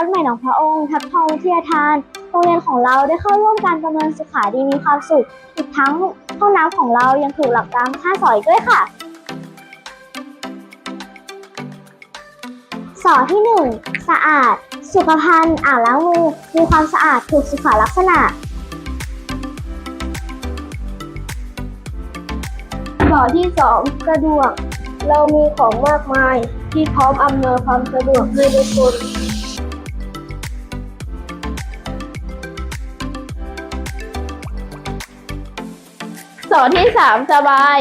วัดใหม่หนองพระองค์ทับทองวิทยาทานโรงเรียนของเราได้เข้าร่วมการประเมินสุขาดีมีความสุข อีกทั้งห้องน้ำของเรายังถูกหลักการค่าสอยด้วยค่ะ สอที่ 1 สะอาด สุขภัณฑ์อ่างล้างมือ มีความสะอาดถูกสุขลักษณะสอที่สองสะดวก เรามีของมากมายที่พร้อมอำนวยความสะดวกให้ทุกคน สอที่สามสบาย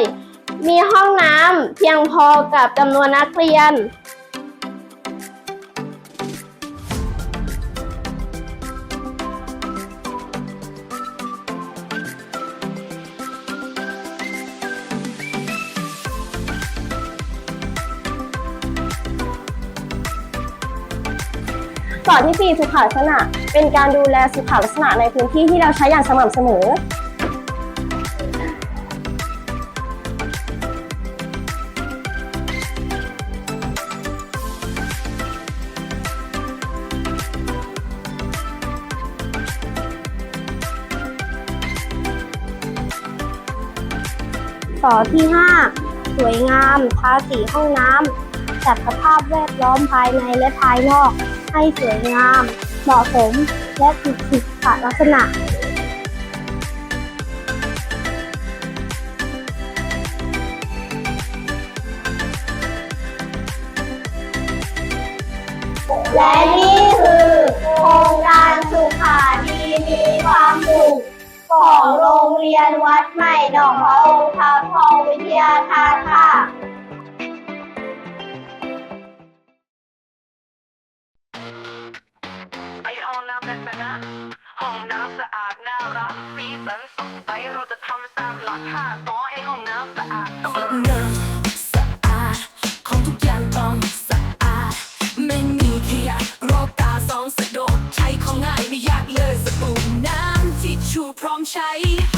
มีห้องน้ำเพียงพอกับจำนวนนักเรียน สอนที่ 4 สุขลักษณะ เป็นการดูแลสุขลักษณะในพื้นที่ที่เราใช้อย่างสม่ำเสมอ สอที่ 5 สวยงาม ทาสีห้องน้ำจัดสภาพแวดล้อมภายในและภายนอก ให้สวยงาม เหมาะสม และถูกสุขลักษณะและ ของโรงเรียนวัดใหม่หนองพระองค์ทับทองวิทยาทานค่ะไอห้องน้ำแบบนนะห้องน้ำสะอาดน่ารักสีสันสดใสเราจะทำสามหลักห้าต่อให้ห้องน้ำสะอาดต้องน้ำสะอาดของทุกอย่างต้องสะอาดไม่มี พร้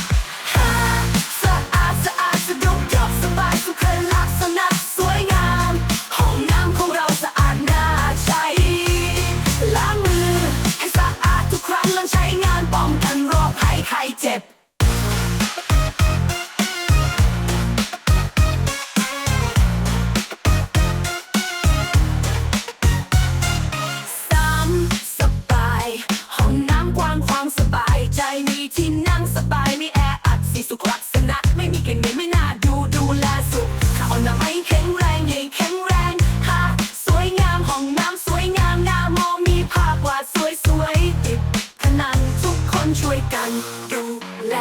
นช่วยกัน ดูแล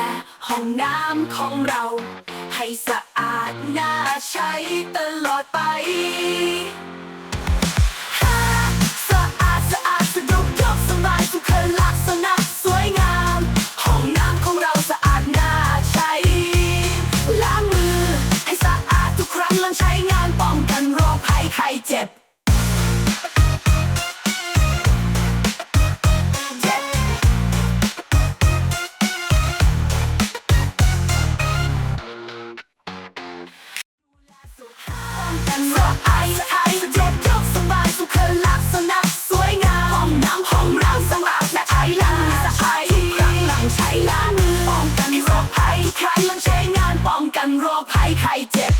ห้องน้ำของเรา ให้สะอาดน่าใช้ตลอดไปสะอาดสะอาดสะดวกยกสบายสุขลักษณะ ล้างมือป้องกันโรคภัยไข้มันใช้งานป้องกันโรคภัยไข้เจ็บเจ็บป้องกันโรเจ็บ